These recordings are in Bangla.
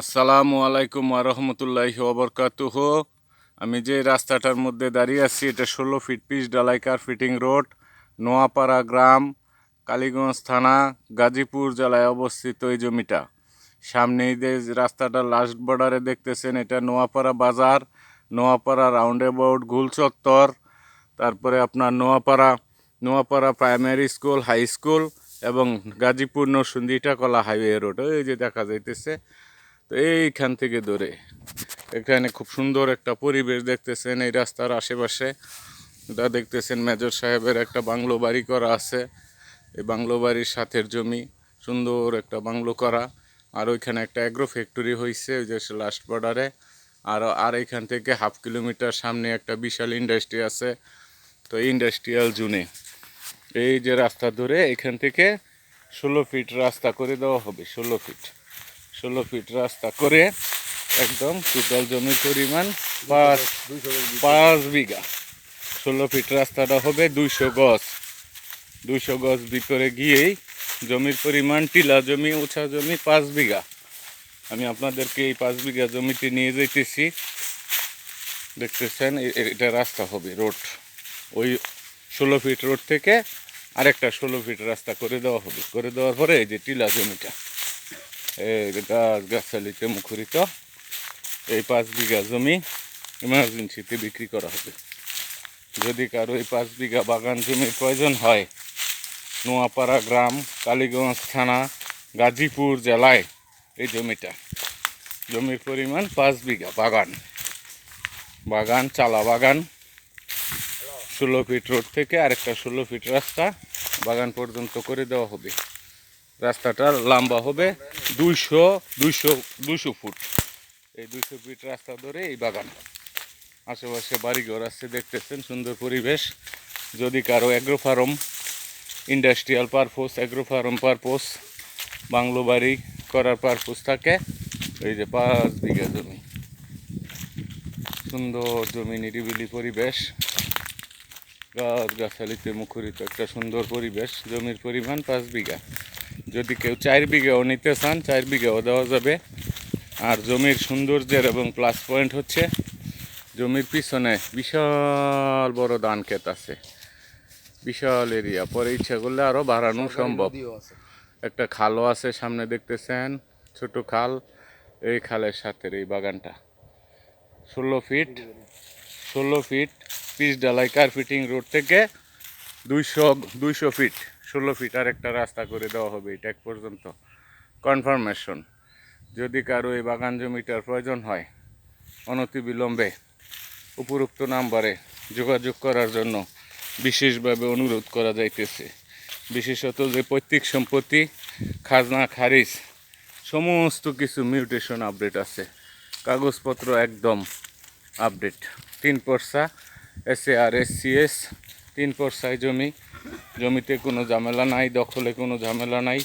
আসসালামু আলাইকুম রহমতুল্লাহি ওবরকাতুহ আমি যে রাস্তাটার মধ্যে দাঁড়িয়ে আছি, এটা ষোলো ফিট পিচ ডালাই কার ফিটিং রোড, নোয়াপাড়া গ্রাম, কালীগঞ্জ থানা, গাজীপুর জেলায় অবস্থিত এই জমিটা। সামনেই যে রাস্তাটা লাস্ট বর্ডারে দেখতেছেন, এটা নোয়াপাড়া বাজার, নোয়াপাড়া রাউন্ড অ্যাবাউট গুল চত্বর, তারপরে আপনার Noapara Noapara primary school high school এবং গাজীপুর নরসুন্দিটা কলা হাইওয়ে রোড এই যে দেখা যাইতেছে। তো এইখান থেকে ধরে। এখানে খুব সুন্দর একটা পরিবেশ দেখতেছেন, এই রাস্তার আশেপাশে। এটা দেখতেছেন মেজর সাহেবের একটা বাংলো বাড়ি করা আছে। এই বাংলো বাড়ির সাথের জমি, সুন্দর একটা বাংলো করা। আর ওইখানে একটা অ্যাগ্রো ফ্যাক্টরি হয়েছে ওই যে লাস্ট বর্ডারে আর আর এখান থেকে হাফ কিলোমিটার সামনে একটা বিশাল ইন্ডাস্ট্রি আছে, তো ইন্ডাস্ট্রিয়াল জুনে এই যে রাস্তা ধরে, এখান থেকে ষোলো ফিট রাস্তা করে দেওয়া হবে, ষোলো ফিট ষোলো ফিট রাস্তা করে একদম টোটাল জমির পরিমাণ পাঁচ পাঁচ বিঘা। ষোলো ফিট রাস্তাটা হবে দুইশো গজ। দুইশো গজ ভিতরে গিয়েই জমির পরিমাণ, টিলা জমি, উঁচা জমি পাঁচ বিঘা। আমি আপনাদেরকে এই পাঁচ বিঘা জমিতে নিয়ে যেতেছি দেখতেছেন এটা রাস্তা হবে, রোড। ওই ষোলো ফিট রোড থেকে আরেকটা ষোলো ফিট রাস্তা করে দেওয়া হবে। করে দেওয়ার পরে এই যে টিলা জমিটা। গাছ গাছালিতে মুখরিত, এই পাঁচ বিঘা জমি ইমার্জেন্সিতে বিক্রি করা হবে। যদি কারও এই পাঁচ বিঘা বাগান জমির প্রয়োজন হয়, নোয়াপাড়া গ্রাম, কালীগঞ্জ থানা, গাজীপুর জেলায় এই জমিটা। জমির পরিমাণ পাঁচ বিঘা বাগান। বাগান, চালা বাগান, ষোলো ফিট রোড থেকে আরেকটা ষোলো ফিট রাস্তা বাগান পর্যন্ত করে দেওয়া হবে। রাস্তাটা লম্বা হবে দুইশো দুইশো দুইশো ফুট। এই দুইশো ফিট রাস্তা ধরে এই বাগান। আশেপাশে বাড়িঘর আছে, দেখতেছেন সুন্দর পরিবেশ। যদি কারও agro farm industrial purpose agro farm purpose bungalow বাড়ি করার পারপোস থাকে, এই যে পাঁচ বিঘা জমি। সুন্দর জমি, নিরিবিলি পরিবেশ। গাছ গাছালিতে মুখরিত একটা সুন্দর পরিবেশ, জমির পরিমাণ পাঁচ বিঘা। যদি কেউ চার বিঘাও নিতে চান চার বিঘাও দেওয়া যাবে। আর জমির সৌন্দর্যের এবং প্লাস পয়েন্ট হচ্ছে জমির পিছনে বিশাল বড় ধান ক্ষেত আছে। বিশাল এরিয়া পরে ইচ্ছা করলে আরও বাড়ানো সম্ভব। একটা খালও আছে সামনে দেখতেছেন? ছোট খাল। এই খালের সাথে এই বাগানটা। ষোলো ফিট ষোলো ফিট পিচ ডালাই কার্পেটিং রোড থেকে দুইশো দুইশো ফিট ষোলো ফিট আর একটা রাস্তা করে দেওয়া হবে, এটা এক পর্যন্ত। কনফার্মেশন যদি কারও এই বাগান জমিটার প্রয়োজন হয়, অনতিবিলম্বে উপরোক্ত নাম্বারে যোগাযোগ করার জন্য বিশেষভাবে অনুরোধ করা যাইতেছে। বিশেষত যে পৈতৃক সম্পত্তি, খাজনা, খারিজ, সমস্ত কিছু মিউটেশন আপডেট আছে। কাগজপত্র একদম আপডেট তিন পর্সা S A R S C S তিন পর্সায় জমি জমিতে কোনো ঝামেলা নাই, দখলে কোনো ঝামেলা নাই।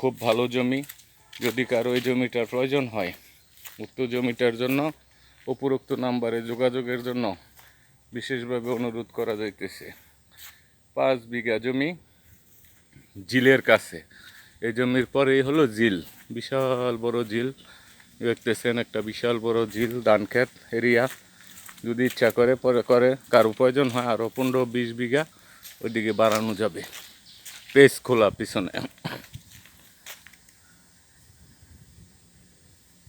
খুব ভালো জমি, যদি কারও এই জমিটার প্রয়োজন হয়, উক্ত জমিটার জন্য, উপরোক্ত নাম্বারে যোগাযোগের জন্য বিশেষভাবে অনুরোধ করা যাইতেছে। পাঁচ বিঘা জমি জিলের কাছে। এই জমির পরেই হলো জিল বিশাল বড় জিল দেখতেছেন একটা বিশাল বড় ঝিল ধান ক্ষেত এরিয়া। যদি ইচ্ছা করে, পরে করে, কারও প্রয়োজন হয় আরও পনেরো বিশ বিঘা। ওইদিকে বাড়ানো যাবে। পেস খোলা পিছনে।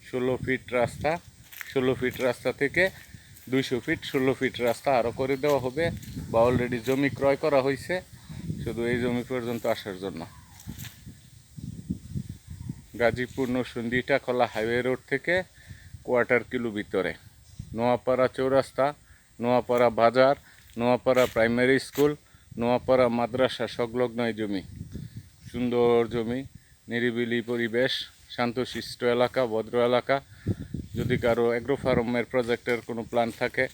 ষোলো ফিট রাস্তা, ষোলো ফিট রাস্তা থেকে দুইশো ফিট, ষোলো ফিট রাস্তা আরও করে দেওয়া হবে বা অলরেডি জমি ক্রয় করা হয়েছে। শুধু এই জমি পর্যন্ত আসার জন্য। গাজীপুর নরসুন্দি টাকলা হাইওয়ে রোড থেকে কোয়ার্টার কিলো ভিতরে। নোয়াপাড়া চৌরাস্তা, নোয়াপাড়া বাজার, নোয়াপাড়া প্রাইমারি স্কুল নোয়াপাড়া মাদ্রাসা সংলগ্ন জমি। সুন্দর জমি, নিরিবিলি পরিবেশ, শান্তশিষ্ট এলাকা, ভদ্র এলাকা। যদি কারও অ্যাগ্রো ফার্মের প্রজেক্টের কোনো প্ল্যান থাকে,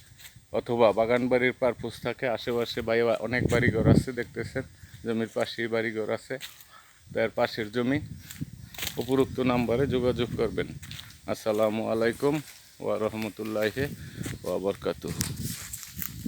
অথবা বাগান বাড়ির পারপোজ থাকে, আশেপাশে বাড়ি অনেক বাড়িঘর আছে দেখতেছেন, জমির পাশেই বাড়িঘর আছে, তার পাশের জমি, উপরোক্ত নাম্বারে যোগাযোগ করবেন। আসসালামু আলাইকুম ওয়া রহমতুল্লাহি ওয়া বারকাতুহু।